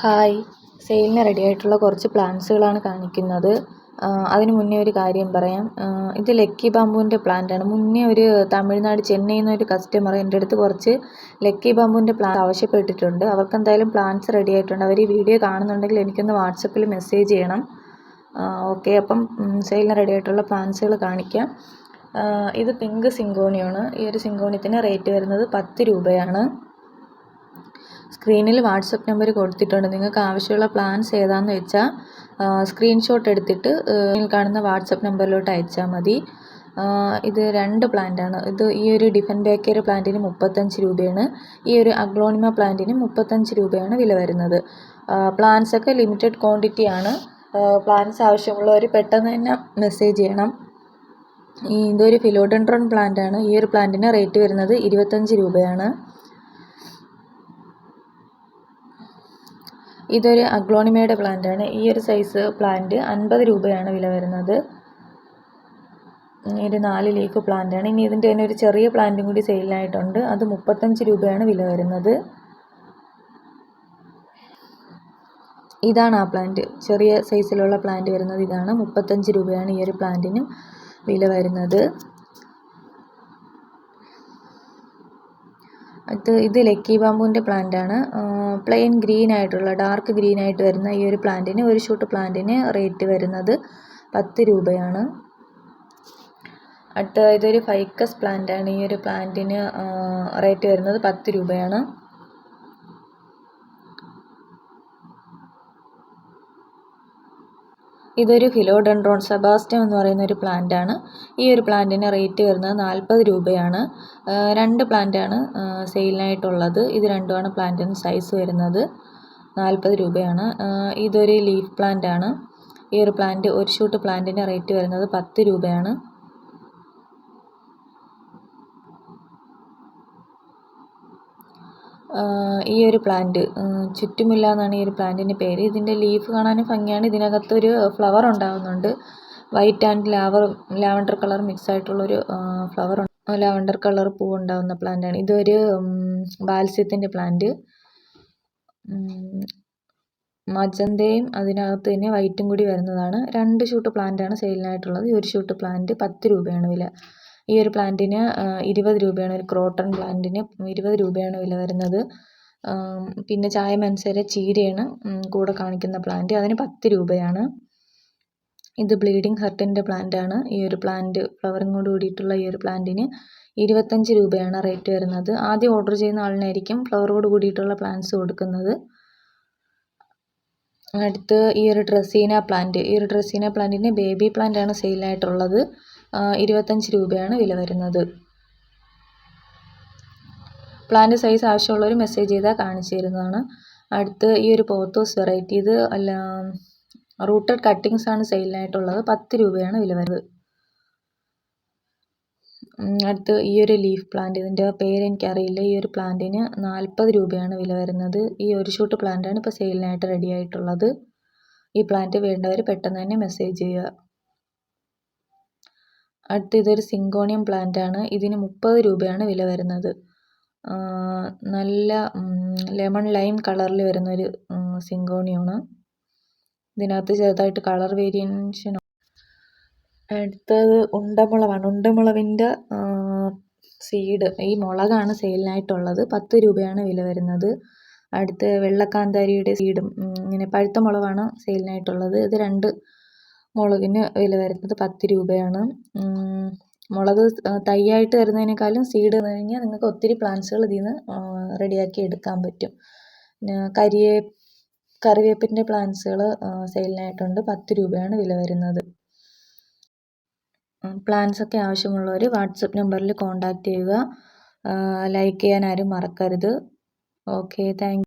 Hi. സെയിലിന് ready ആയിട്ടുള്ള കുറച്ച് പ്ലാന്റ്സുകളാണ് കാണിക്കുന്നത്. അതിന് മുന്നേ ഒരു കാര്യം പറയാം. ഇത് ലക്കി ബാമ്പുവിന്റെ പ്ലാന്റാണ് മുന്നേ ഒരു തമിഴ്നാട് ചെന്നൈയിൽ നിന്ന് ഒരു കസ്റ്റമർ എന്റെ അടുത്ത് കുറച്ച് ലക്കി ബാമ്പുവിന്റെ പ്ലാന്റ് ആവശ്യപ്പെട്ടിട്ടുണ്ട്. അവർക്ക് എന്തായാലും പ്ലാന്റ്സ് റെഡി ആയിട്ടുണ്ട്. അവർ ഈ വീഡിയോ കാണുന്നുണ്ടെങ്കിൽ എനിക്കൊന്ന് വാട്സപ്പിൽ മെസ്സേജ് ചെയ്യണം. ഓക്കെ അപ്പം സെയിലിന് റെഡി ആയിട്ടുള്ള പ്ലാന്റ്സുകൾ കാണിക്കാം. ഇത് പിങ്ക് സിങ്കോണിയാണ്. ഈ ഒരു സിങ്കോണിയത്തിന് റേറ്റ് വരുന്നത് പത്ത് രൂപയാണ്. സ്ക്രീനിൽ വാട്സപ്പ് നമ്പർ കൊടുത്തിട്ടുണ്ട്. നിങ്ങൾക്ക് ആവശ്യമുള്ള പ്ലാൻസ് ഏതാണെന്ന് വെച്ചാൽ സ്ക്രീൻഷോട്ട് എടുത്തിട്ട് കാണുന്ന വാട്സപ്പ് നമ്പറിലോട്ട് അയച്ചാൽ മതി. ഇത് രണ്ട് പ്ലാന്റാണ്. ഇത് ഈ ഒരു ഡിഫൻ ബേക്കറി പ്ലാന്റിന് മുപ്പത്തഞ്ച് രൂപയാണ്. ഈ ഒരു അഗ്ലോണിമ പ്ലാന്റിന് മുപ്പത്തഞ്ച് രൂപയാണ് വില വരുന്നത്. പ്ലാന്റ്സ് ഒക്കെ ലിമിറ്റഡ് ക്വാണ്ടിറ്റി ആണ്. പ്ലാന്റ്സ് ആവശ്യമുള്ളവർ പെട്ടെന്ന് തന്നെ മെസ്സേജ് ചെയ്യണം. ഇതൊരു ഫിലോഡൻഡ്രോൺ പ്ലാന്റ് ആണ്. ഈ ഒരു പ്ലാന്റിന് റേറ്റ് വരുന്നത് ഇരുപത്തഞ്ച് രൂപയാണ്. ഇതൊരു അഗ്ലോണിമയുടെ പ്ലാന്റാണ് ഈ ഒരു സൈസ് പ്ലാന്റ് അൻപത് രൂപയാണ് വില വരുന്നത്. ഒരു നാല് ലീഫ് പ്ലാന്റാണ് ഇനി ഇതിന്റെ തന്നെ ഒരു ചെറിയ പ്ലാന്റും കൂടി സെയിലായിട്ടുണ്ട് അത് മുപ്പത്തഞ്ച് രൂപയാണ് വില വരുന്നത്. ഇതാണ് ആ പ്ലാന്റ് ചെറിയ സൈസിലുള്ള പ്ലാന്റ് വരുന്നത് ഇതാണ്. മുപ്പത്തഞ്ച് രൂപയാണ് ഈ ഒരു പ്ലാന്റിനും വില വരുന്നത്. ഇത് ഇത് ലക്കി ബാമ്പുവിന്റെ പ്ലാന്റാണ്. പ്ലെയിൻ ഗ്രീൻ ആയിട്ടുള്ള ഡാർക്ക് ഗ്രീൻ ആയിട്ട് വരുന്ന ഈ ഒരു പ്ലാന്റിന് ഒരു ഷൂട്ട് പ്ലാന്റിന് റേറ്റ് വരുന്നത് പത്ത് രൂപയാണ്. അടുത്ത ഇതൊരു ഫൈക്കസ് പ്ലാന്റാണ്. ഈ ഒരു പ്ലാന്റിന് റേറ്റ് വരുന്നത് പത്ത് രൂപയാണ്. ഇതൊരു ഫിലോഡെൻഡ്രോൺ സെബാസ്റ്റ്യം എന്ന് പറയുന്ന ഒരു പ്ലാന്റ് ആണ്. ഈ ഒരു പ്ലാന്റിന് റേറ്റ് വരുന്നത് നാൽപ്പത് രൂപയാണ്. രണ്ട് പ്ലാന്റാണ് സെയിലിനായിട്ടുള്ളത് ഇത് രണ്ടുമാണ് പ്ലാന്റിന് സൈസ് വരുന്നത്. നാൽപ്പത് രൂപയാണ്. ഇതൊരു ലീഫ് പ്ലാന്റ് ആണ്. ഈ ഒരു പ്ലാന്റ് ഒരു ഷൂട്ട് പ്ലാന്റിന് റേറ്റ് വരുന്നത് പത്ത് രൂപയാണ്. ഈ ഒരു പ്ലാന്റ് ചുറ്റുമില്ല എന്നാണ് ഈ ഒരു പ്ലാന്റിന്റെ പേര്. ഇതിന്റെ ലീഫ് കാണാനും ഭംഗിയാണ്. ഇതിനകത്തൊരു ഫ്ലവർ ഉണ്ടാകുന്നുണ്ട് വൈറ്റ് ആൻഡ് ലാവർ ലാവൻഡർ കളർ മിക്സ് ആയിട്ടുള്ളൊരു ഫ്ലവർ ലാവൻഡർ കളർ പൂ പൂവുണ്ടാകുന്ന പ്ലാന്റാണ് ഇതൊരു ബാൽസ്യത്തിന്റെ പ്ലാന്റ് മജന്തയും അതിനകത്ത് തന്നെ വൈറ്റും കൂടി വരുന്നതാണ്. രണ്ട് ഷൂട്ട് പ്ലാന്റാണ് സെയിലിനായിട്ടുള്ളത് ഈ ഒരു ഷൂട്ട് പ്ലാന്റ് പത്ത് രൂപയാണ് വില. ഈ ഒരു പ്ലാന്റിന് ഇരുപത് രൂപയാണ് ഒരു ക്രോട്ടൺ പ്ലാന്റിന് ഇരുപത് രൂപയാണ് വില വരുന്നത്. പിന്നെ ചായ മനസര ചീരയാണ് കൂടെ കാണിക്കുന്ന പ്ലാന്റ്. അതിന് പത്ത് രൂപയാണ്. ഇത് ബ്ലീഡിങ് ഹർട്ടിന്റെ പ്ലാന്റാണ്. ഈ ഒരു പ്ലാന്റ് ഫ്ലവറിങ്ങോട് കൂടിയിട്ടുള്ള ഈ ഒരു പ്ലാന്റിന് ഇരുപത്തഞ്ച് രൂപയാണ് റേറ്റ് വരുന്നത്. ആദ്യം ഓർഡർ ചെയ്യുന്ന ആളിനായിരിക്കും ഫ്ലവറോട് കൂടിയിട്ടുള്ള പ്ലാന്റ്സ് കൊടുക്കുന്നത്. അടുത്ത് ഈ ഒരു ഡ്രസ്സീന പ്ലാന്റ്. ഈ ഒരു ഡ്രസ്സീന പ്ലാന്റിന് ബേബി പ്ലാന്റ് ആണ് സെയിലായിട്ടുള്ളത്. ഇരുപത്തഞ്ച് രൂപയാണ് വില വരുന്നത്. പ്ലാന്റ് സൈസ് ആവശ്യമുള്ളവർ മെസ്സേജ് ചെയ്താൽ കാണിച്ചു തരുന്നതാണ്. അടുത്ത് ഈ ഒരു പോത്തോസ് വെറൈറ്റി ഇത് അല്ല റൂട്ടഡ് കട്ടിങ്സ് ആണ് സെയിലിനായിട്ടുള്ളത് പത്ത് രൂപയാണ് വില വരുന്നത്. അടുത്ത് ഈ ഒരു ലീഫ് പ്ലാന്റ് ഇതിന്റെ പേര് എനിക്കറിയില്ല. ഈ ഒരു പ്ലാന്റിന് നാൽപ്പത് രൂപയാണ് വില വരുന്നത്. ഈ ഒരു ഷൂട്ട് പ്ലാന്റാണ് ഇപ്പോൾ സെയിലിനായിട്ട് റെഡി ആയിട്ടുള്ളത്. ഈ പ്ലാന്റ് വേണ്ടവർ പെട്ടെന്ന് തന്നെ മെസ്സേജ് ചെയ്യുക. അടുത്ത ഇതൊരു സിങ്കോണിയം പ്ലാന്റ് ആണ്. ഇതിന് മുപ്പത് രൂപയാണ് വില വരുന്നത്. നല്ല ലെമൺ ലൈം കളറിൽ വരുന്നൊരു സിങ്കോണിയമാണ് ഇതിനകത്ത് ചെറുതായിട്ട് കളർ വേരിയേഷൻ അടുത്തത് ഉണ്ടമുളവാണ് ഉണ്ടമുളവിന്റെ സീഡ് ഈ മുളകാണ് സെയിലിനായിട്ടുള്ളത് പത്ത് രൂപയാണ് വില വരുന്നത്. അടുത്ത് വെള്ളക്കാന്താരിയുടെ സീഡും ഇങ്ങനെ പഴുത്ത മുളകാണ് സെയിലിനായിട്ടുള്ളത് ഇത് രണ്ട് മുളകിന് വില വരുന്നത് പത്ത് രൂപയാണ്. മുളക് തൈയായിട്ട് വരുന്നതിനേക്കാളും സീഡ് വന്നു കഴിഞ്ഞാൽ നിങ്ങൾക്ക് ഒത്തിരി പ്ലാന്റ്സുകൾ ഇതിൽ നിന്ന് റെഡിയാക്കി എടുക്കാൻ പറ്റും. കരിയേ കറിവേപ്പിന്റെ പ്ലാന്റ്സുകൾ സെയിലിനായിട്ടുണ്ട് പത്ത് രൂപയാണ് വില വരുന്നത്. പ്ലാന്റ്സ് ഒക്കെ ആവശ്യമുള്ളവർ വാട്സപ്പ് നമ്പറിൽ കോൺടാക്റ്റ് ചെയ്യുക. ലൈക്ക് ചെയ്യാൻ ആരും മറക്കരുത്. Okay thank